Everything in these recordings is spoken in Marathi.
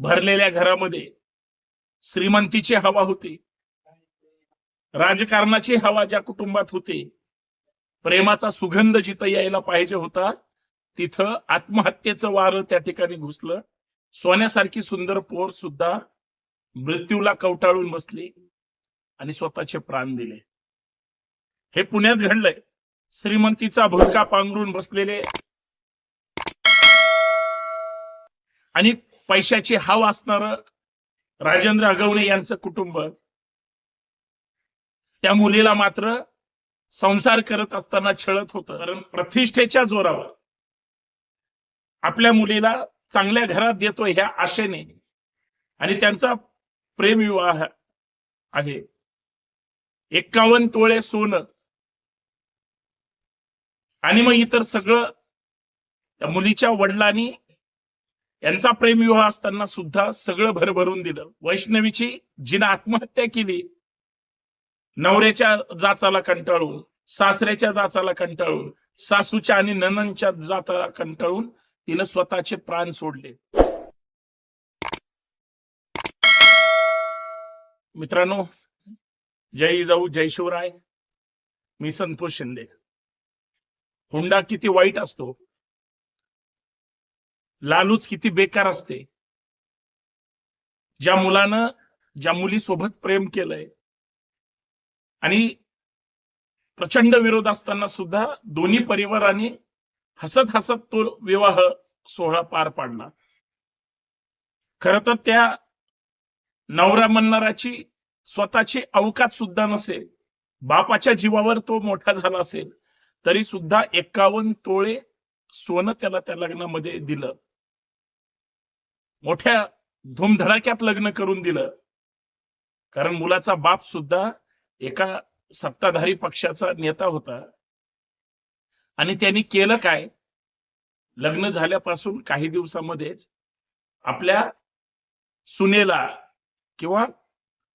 भरलेल्या घरामध्ये श्रीमंतीची हवा होती. राजकारणाची हवा ज्या कुटुंबात होती प्रेमाचा सुगंध जिथं यायला पाहिजे होता तिथं आत्महत्येचं वारं त्या ठिकाणी घुसलं. सोन्यासारखी सुंदर पोर सुद्धा मृत्यूला कवटाळून बसली आणि स्वतःचे प्राण दिले. हे पुण्यात घडलंय. श्रीमंतीचा भुरका पांघरून बसलेले आणि पैशाची हाव असणार राजेंद्र अगवणे यांचं कुटुंब. त्या मुलीला मात्र संसार करत असताना छळत होतं. कारण प्रतिष्ठेच्या जोरावर आपल्या मुलीला चांगल्या घरात देतो ह्या आशेने. आणि त्यांचा प्रेमविवाह आहे. एक्कावन्न तोळे सोनं. आणि मग इतर सगळं त्या मुलीच्या वडिलांनी यांचा प्रेमविवाह असताना सुद्धा सगळं भरभरून दिलं. वैष्णवीची जिनं आत्महत्या केली नवऱ्याच्या जाचाला कंटाळून सासऱ्याच्या जाचाला कंटाळून सासूच्या आणि ननंच्या जाताला कंटाळून तिनं स्वतःचे प्राण सोडले. मित्रांनो जय जाऊ जय शिवराय. मी संतोष शिंदे. हुंडा किती वाईट असतो. लालूच किती बेकार असते. ज्या मुलानं ज्या मुलीसोबत प्रेम केलंय. आणि प्रचंड विरोध असताना सुद्धा दोन्ही परिवाराने हसत हसत तो विवाह सोहळा पार पाडला. खर तर त्या नवरा म्हणणाराची स्वतःची अवकात सुद्धा नसेल. बापाच्या जीवावर तो मोठा झाला असेल तरी सुद्धा एक्कावन्न तोळे सोनं त्याला त्या लग्नामध्ये दिलं. मोठ्या धुमधडाक्यात लग्न करून दिलं. कारण मुलाचा बाप सुद्धा एका सत्ताधारी पक्षाचा नेता होता. आणि त्यांनी केलं काय? लग्न झाल्यापासून काही दिवसामध्येच आपल्या सुनेला किंवा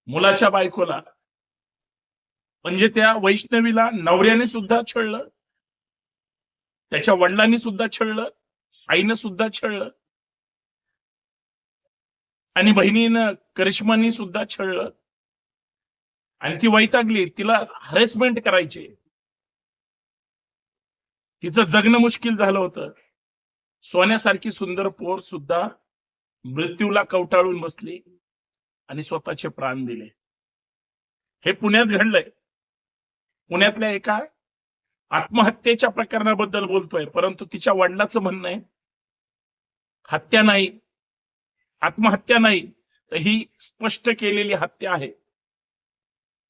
मुलाच्या बायकोला म्हणजे त्या वैष्णवीला नवऱ्याने सुद्धा छळलं. त्याच्या वडिलांनी सुद्धा छळलं. आईनं सुद्धा छळलं. आणि बहिणीनं करिश्मानी सुद्धा छळलं. आणि ती वैतागली. तिला हरेसमेंट करायची. तिचं जगणं मुश्किल झालं होतं. सोन्यासारखी सुंदर पोर सुद्धा मृत्यूला कवटाळून बसली आणि स्वतःचे प्राण दिले. हे पुण्यात घडलंय. पुण्यातल्या एका आत्महत्येच्या प्रकरणाबद्दल बोलतोय परंतु तिच्या वडिलाचं म्हणणं आहे हत्या नाही आत्महत्या नाही तर ही स्पष्ट केलेली हत्या आहे.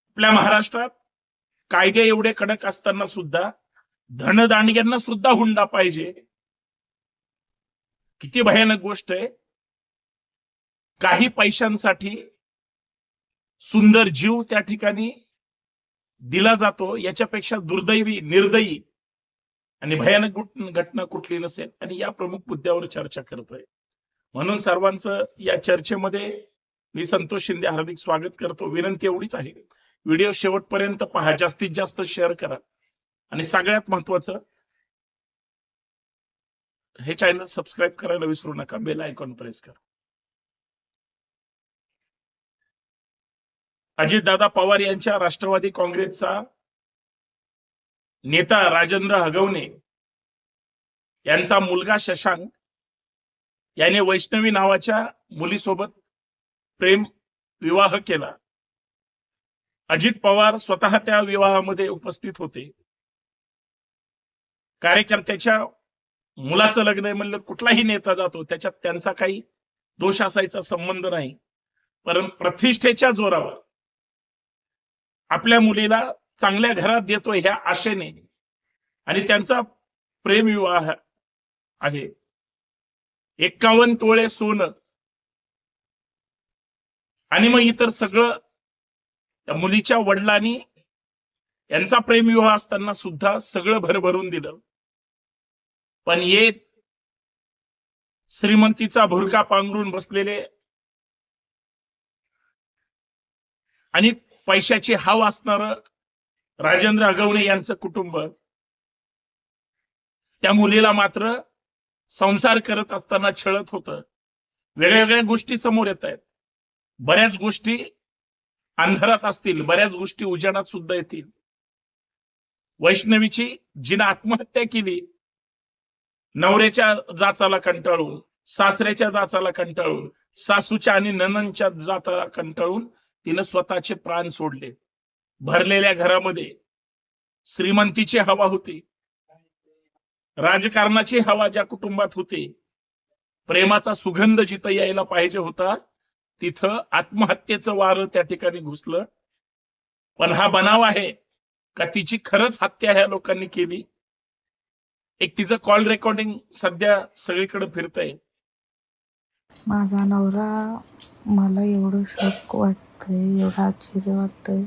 आपल्या महाराष्ट्रात कायदे एवढे कडक असताना सुद्धा धनदांडग्यांना सुद्धा हुंडा पाहिजे. किती भयानक गोष्ट आहे. काही पैशांसाठी सुंदर जीव त्या ठिकाणी दिला जातो याच्यापेक्षा दुर्दैवी निर्दयी आणि भयानक घटना कुठली नसेल आणि या प्रमुख मुद्द्यावर चर्चा करतोय. म्हणून सर्वांचं या चर्चेमध्ये मी संतोष शिंदे हार्दिक स्वागत करतो. विनंती एवढीच आहे. व्हिडिओ शेवटपर्यंत पहा. जास्तीत जास्त शेअर करा. आणि सगळ्यात महत्वाचं हे चॅनल सबस्क्राईब करायला विसरू नका. बेल आयकॉन प्रेस करा. अजितदादा पवार यांच्या राष्ट्रवादी काँग्रेसचा नेता राजेंद्र हगवणे यांचा मुलगा शशांक याने वैष्णवी नावाच्या मुलीसोबत प्रेम विवाह केला. अजित पवार स्वतः त्या विवाहामध्ये उपस्थित होते. कार्यकर्त्याच्या मुलाचं लग्न म्हणलं कुठलाही नेता जातो त्याच्यात त्यांचा काही दोष असायचा संबंध नाही. पण प्रतिष्ठेच्या जोरावर आपल्या मुलीला चांगल्या घरात देतो ह्या आशेने. आणि त्यांचा प्रेमविवाह आहे. एक्कावन्न तोळे सोनं. आणि मग इतर सगळं त्या मुलीच्या वडिलांनी यांचा प्रेमविवाह असताना सुद्धा सगळं भरभरून दिलं. पण ये श्रीमंतीचा भुरका पांघरून बसलेले आणि पैशाची हाव असणार राजेंद्र अगवणे यांचं कुटुंब त्या मुलीला मात्र संसार करत असताना छळत होतं. वेगळ्या वेगळ्या गोष्टी समोर येत आहेत. बऱ्याच गोष्टी अंधारात असतील बऱ्याच गोष्टी उजाडात सुद्धा येतील. वैष्णवीची जिनं आत्महत्या केली नवऱ्याच्या जाचाला कंटाळून सासऱ्याच्या जाचाला कंटाळून सासूच्या आणि ननंच्या जाताला कंटाळून तिनं स्वतःचे प्राण सोडले. भरलेल्या घरामध्ये श्रीमंतीची हवा होती. राजकारणाची हवा ज्या कुटुंबात होती प्रेमाचा सुगंध जिथं यायला पाहिजे होता तिथं आत्महत्येचं वार त्या ठिकाणी घुसलं. पण हा बनाव आहे का तिची खरंच हत्या ह्या लोकांनी केली? एक तिचं कॉल रेकॉर्डिंग सध्या सगळीकडे फिरतय. माझा नवरा मला एवढं शक वाटतंय एवढं आश्चर्य वाटतंय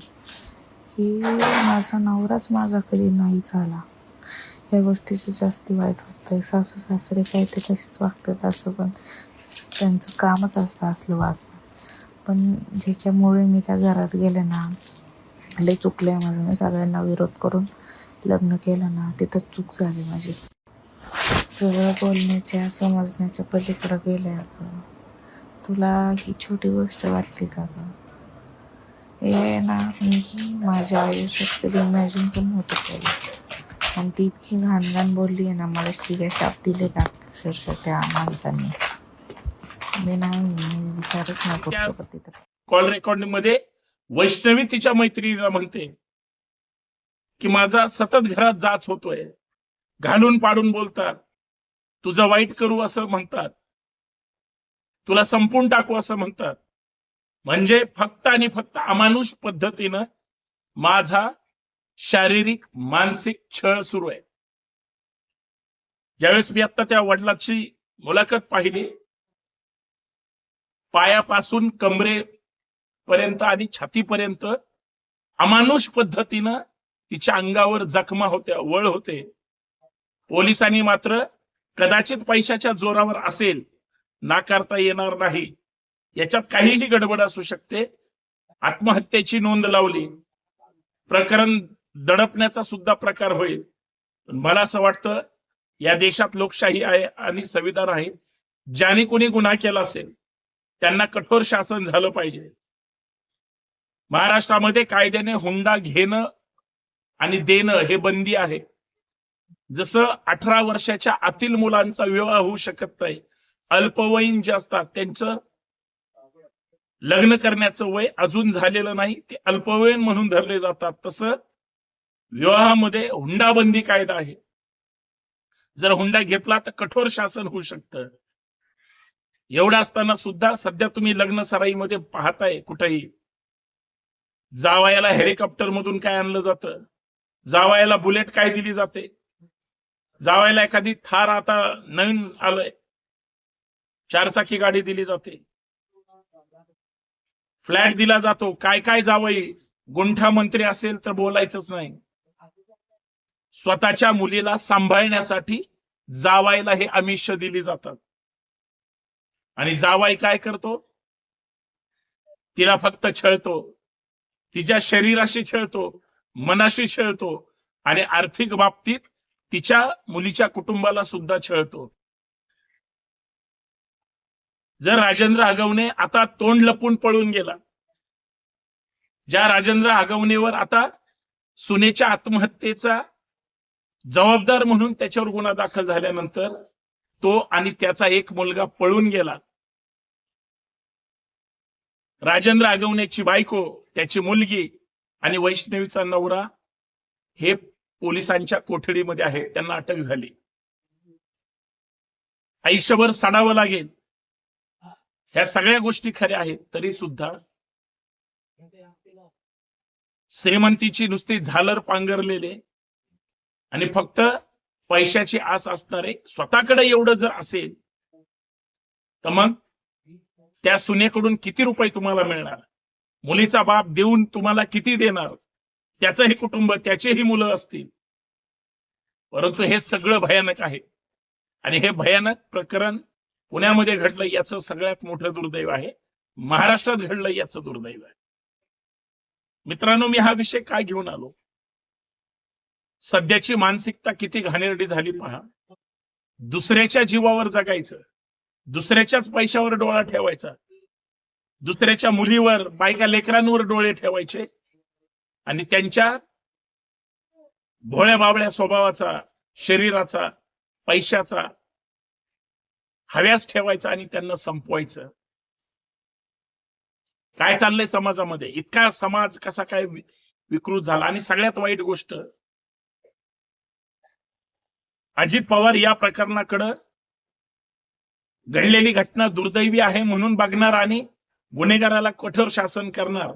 की माझा नवराच माझा कधी नाही झाला. या गोष्टीचं जास्त वाईट वाटतं. सासू सासरे काय ते तसेच वागतात असं पण त्यांचं कामच असतं असलं वागणं. पण ज्याच्यामुळे मी त्या घरात गेले ना लय चुकले माझं. मी सगळ्यांना विरोध करून लग्न केलं ना तिथं चूक झाली माझी. सगळं बोलण्याच्या समजण्याच्या पलीकडं आहे अगं तुला ही छोटी गोष्ट वाटते का गं? हे ना मीही माझ्या आयुष्यात कधी इमॅजिन पण होतं केलं. आणि ती इतकी घाण घाण बोलली ना मला शिव्या शाप दिले का अक्षरशः त्या माणसांनी. मी नाही मी विचारच नाही करू शकत तिथं कॉल रेकॉर्डिंगमध्ये वैष्णवी तिच्या मैत्रिणीला म्हणते की माझा सतत घरात जाच होतोय. घालून पाडून बोलतात. तुझं वाईट करू असं म्हणतात. तुला संपून टाकू असं म्हणतात. म्हणजे फक्त आणि फक्त अमानुष पद्धतीनं माझा शारीरिक मानसिक छळ सुरू आहे. ज्यावेळेस मी आता त्या वडिलाची मुलाखत पाहिली पायापासून कमरे पर्यंत आणि छातीपर्यंत अमानुष पद्धतीनं तिच्या अंगावर जखमा होत्या वळ होते. पोलिसांनी मात्र कदाचित पैशाच्या जोरावर असेल नाकारता येणार नाही. याच्यात काहीही गडबड असू शकते. आत्महत्येची नोंद लावली. प्रकरण दडपण्याचा सुद्धा प्रकार होईल. पण मला असं वाटतं या देशात लोकशाही आहे आणि संविधान आहे. ज्याने कोणी गुन्हा केला असेल त्यांना कठोर शासन झालं पाहिजे. महाराष्ट्रामध्ये कायद्याने हुंडा घेणं आणि देणं हे बंदी आहे. जसं अठरा वर्षाच्या आतील मुलांचा विवाह होऊ शकत नाही. अल्पवयीन जे असतात त्यांचं लग्न करण्याचं वय अजून झालेलं नाही. ते अल्पवयीन म्हणून धरले जातात. तसं विवाहामध्ये हुंडाबंदी कायदा आहे. जर हुंडा घेतला तर कठोर शासन होऊ शकतं. एवढं असताना सुद्धा सध्या तुम्ही लग्न सराईमध्ये पाहताय कुठेही. जावायला हेलिकॉप्टर मधून काय आणलं जातं? जावायला बुलेट काय दिली जाते? जावायला एखादी थार आता नवीन आलंय. चारचाकी गाडी दिली जाते. फ्लॅट दिला जातो. काय काय जावई? गुंठा मंत्री असेल तर बोलायचंच नाही. स्वतःच्या मुलीला सांभाळण्यासाठी जावायला हे आमिष दिली जातात. आणि जावाई काय करतो? तिला फक्त छळतो. तिच्या शरीराशी खेळतो मनाशी खेळतो आणि आर्थिक बाबतीत तिच्या मुलीच्या कुटुंबाला सुद्धा छळतो. जर राजेंद्र आगवणे आता तोंड लपून पळून गेला ज्या राजेंद्र आगवणेवर आता सुनेच्या आत्महत्येचा जबाबदार म्हणून त्याच्यावर गुन्हा दाखल झाल्यानंतर तो आणि त्याचा एक मुलगा पळून गेला. राजेंद्र आगवण्याची बायको त्याची मुलगी आणि वैष्णवीचा नवरा हे पोलिसांच्या कोठडीमध्ये आहे त्यांना अटक झाली. आयुष्यभर सडावं लागेल. ह्या सगळ्या गोष्टी खऱ्या आहेत तरी सुद्धा श्रीमंतीची नुसती झालर पांघरलेले आणि फक्त पैशाची आस असणारे स्वतःकडे एवढं जर असेल तर मग त्या सुनेकडून किती रुपये तुम्हाला मिळणार? मुलीचा बाप देऊन तुम्हाला किती देणार? त्याचंही कुटुंब त्याचेही मुलं असतील. परंतु हे सगळं भयानक आहे. आणि हे भयानक प्रकरण पुण्यामध्ये घडलं याचं सगळ्यात मोठं दुर्दैव आहे. महाराष्ट्रात घडलं याचं दुर्दैव आहे. मित्रांनो मी हा विषय काय घेऊन आलो? सध्याची मानसिकता किती घाणेरडी झाली पहा. दुसऱ्याच्या जीवावर जगायचं. दुसऱ्याच्याच पैशावर डोळा ठेवायचा. दुसऱ्याच्या मुलीवर बायका लेकरांवर डोळे ठेवायचे. आणि त्यांच्या भोळ्या बावळ्या स्वभावाचा शरीराचा पैशाचा हव्यास ठेवायचा आणि त्यांना संपवायचं. काय चाललंय समाजामध्ये? इतका समाज कसा काय विकृत झाला? आणि सगळ्यात वाईट गोष्ट अजित पवार या प्रकरणाकडं घडलेली घटना दुर्दैवी आहे म्हणून बघणार आणि गुन्हेगाराला कठोर शासन करणार.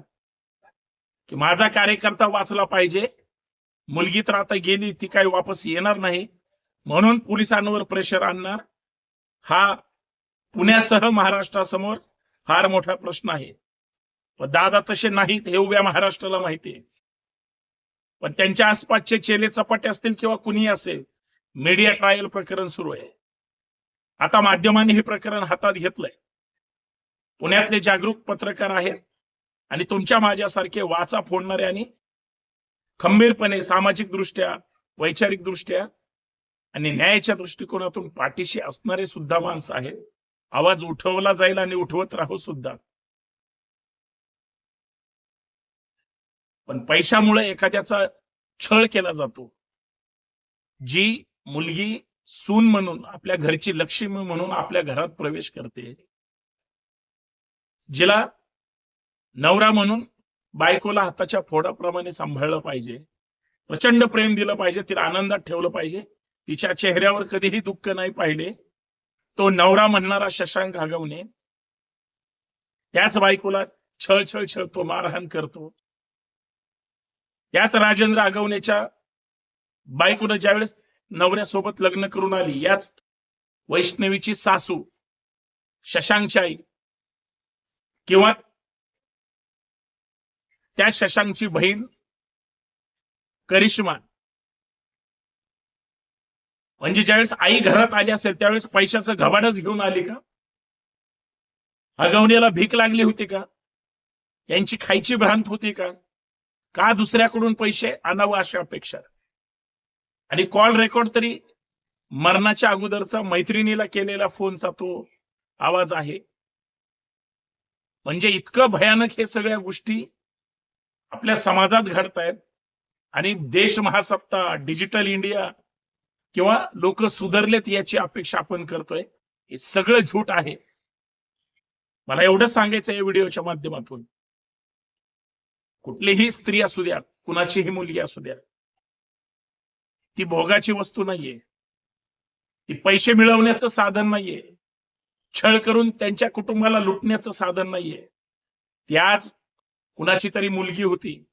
की माझा कार्यकर्ता वाचला पाहिजे मुलगी तर आता गेली ती काही वापस येणार नाही म्हणून पोलिसांवर प्रेशर आणणार हा पुण्यासह महाराष्ट्रासमोर फार मोठा प्रश्न आहे. पण दादा तसे नाहीत हे उभ्या महाराष्ट्राला माहिती आहे. पण त्यांच्या आसपासचे चेले चपाटे असतील किंवा कुणी असेल मीडिया ट्रायल प्रकरण सुरू आहे. आता माध्यमांनी हे प्रकरण हातात घेतलंय. पुण्यातले जागरूक पत्रकार आहेत आणि तुमच्या माझ्यासारखे वाचा फोडणारे आणि खंबीरपणे सामाजिक दृष्ट्या वैचारिक दृष्ट्या आणि न्यायाच्या दृष्टिकोनातून पाठीशी असणारे सुद्धा माणसं आहेत. आवाज उठवला जाईल आणि उठवत राहू सुद्धा. पण पैशामुळे एखाद्याचा छळ केला जातो. जी मुलगी सून म्हणून आपल्या घरची लक्ष्मी म्हणून आपल्या घरात प्रवेश करते. जिला नवरा म्हणून बायकोला हाताच्या फोडाप्रमाणे सांभाळलं पाहिजे. प्रचंड प्रेम दिलं पाहिजे तिला आनंदात ठेवलं पाहिजे. तिच्या चेहऱ्यावर कधीही दुःख नाही पाहिले. तो नवरा म्हणणारा शशांक आगवणे त्याच बायकोला छळ छळ छळतो मारहाण करतो. त्याच राजेंद्र आगवणेच्या बायकोनं ज्यावेळेस नवऱ्यासोबत लग्न करून आली. याच वैष्णवीची सासू शशांकची आई किंवा त्या शशांकची बहीण करिश्मा. म्हणजे ज्यावेळेस आई घरात आली असेल त्यावेळेस पैशाचं घबाडच घेऊन आली का? अगवण्याला भीक लागली होती का? यांची खायची भ्रांत होती का? का दुसऱ्याकडून पैसे आणावं अशा अपेक्षा? आणि कॉल रेकॉर्ड तरी मरणाच्या अगोदरचा मैत्रिणीला केलेला फोनचा तो आवाज आहे. म्हणजे इतकं भयानक हे सगळ्या गोष्टी आपल्या समाजात घडतायत. आणि देश महासत्ता डिजिटल इंडिया किंवा लोक सुधारलेत याची अपेक्षा आपण करतोय हे सगळं झूट आहे. मला एवढंच सांगायचं या व्हिडिओच्या माध्यमातून. कुठलीही स्त्री असू द्या कुणाचीही मुलगी असू द्या ती भोगाची वस्तू नाहीये. ती पैसे मिळवण्याचं साधन नाहीये. छळ करून त्यांच्या कुटुंबाला लुटण्याचं साधन नाहीये. ती आज कुणाची तरी मुलगी होती.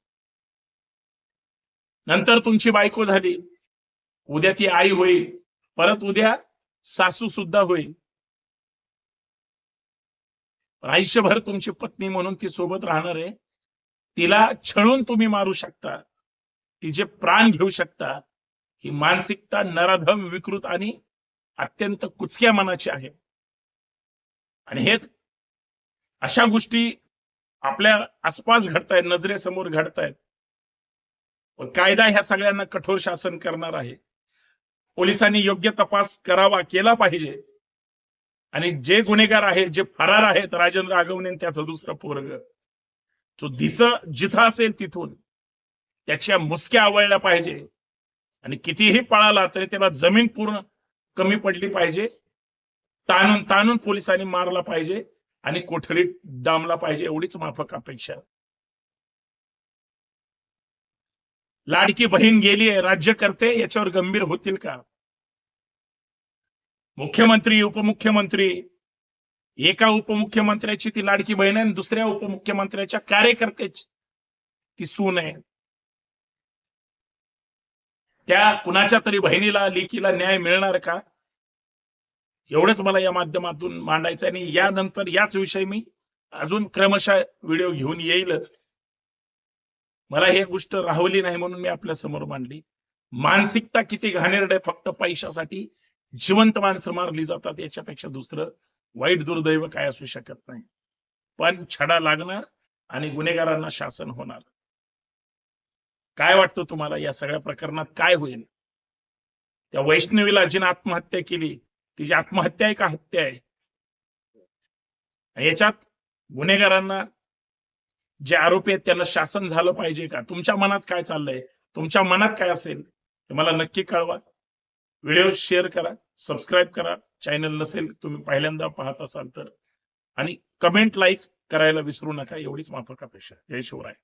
नंतर तुमची बायको झाली. उद्या ती आई होईल. परत उद्या सासू सुद्धा होईल. आयुष्यभर तुमची पत्नी म्हणून ती सोबत राहणार आहे. तिला छळून तुम्ही मारू शकता. तिचे प्राण घेऊ शकता ही मानसिकता नराधम विकृत आणि अत्यंत कुचक्या मनाची आहे. आणि हे अशा गोष्टी आपल्या आसपास घडतायत नजरेसमोर घडतायत. पण कायदा ह्या सगळ्यांना कठोर शासन करणार आहे. पोलिसांनी योग्य तपास करावा केला पाहिजे. आणि जे गुन्हेगार आहेत जे फरार आहेत राजेंद्र आगवणे त्याचा त्याचं दुसरं पोरग जो दिस जिथं असेल तिथून त्याच्या मुसक्या आवळल्या पाहिजे. आणि कितीही पळाला तरी त्याला जमीन पूर्ण कमी पडली पाहिजे. ताणून ताणून पोलिसांनी मारला पाहिजे आणि कोठडीत डांबला पाहिजे एवढीच माफक अपेक्षा. लाडकी बहीण गेली आहे राज्यकर्ते याच्यावर गंभीर होतील का? मुख्यमंत्री उपमुख्यमंत्री एका उपमुख्यमंत्र्याची ती लाडकी बहीण आहे आणि दुसऱ्या उपमुख्यमंत्र्याच्या कार्यकर्त्याची ती सून आहे. त्या कुणाच्या तरी बहिणीला लेकीला न्याय मिळणार का? एवढंच मला या माध्यमातून मांडायचं आणि यानंतर याच विषयी मी अजून क्रमशः व्हिडिओ घेऊन येईलच. मला हे गोष्ट राहवली नाही म्हणून मी आपल्यासमोर मांडली. मानसिकता किती घाणेरड आहे फक्त पैशासाठी. जिवंत माणसं मारली जातात याच्यापेक्षा दुसरं वाईट दुर्दैव काय असू शकत नाही. पण छडा लागणार आणि गुन्हेगारांना शासन होणार. काय वाटतं तुम्हाला या सगळ्या प्रकरणात काय होईल? त्या वैष्णवीला जिने आत्महत्या केली तिची आत्महत्या आहे का हत्या आहे. याच्यात गुन्हेगारांना जे आरोपी आहेत त्यांना शासन झालं पाहिजे का? तुमच्या मनात काय चाललंय? तुमच्या मनात काय असेल? ते मला नक्की कळवा. व्हिडिओ शेअर करा सबस्क्राईब करा. चॅनल नसेल तुम्ही पहिल्यांदा पाहत असाल तर. आणि कमेंट लाईक करायला विसरू नका. एवढीच माफक अपेक्षा. जय शिवराय.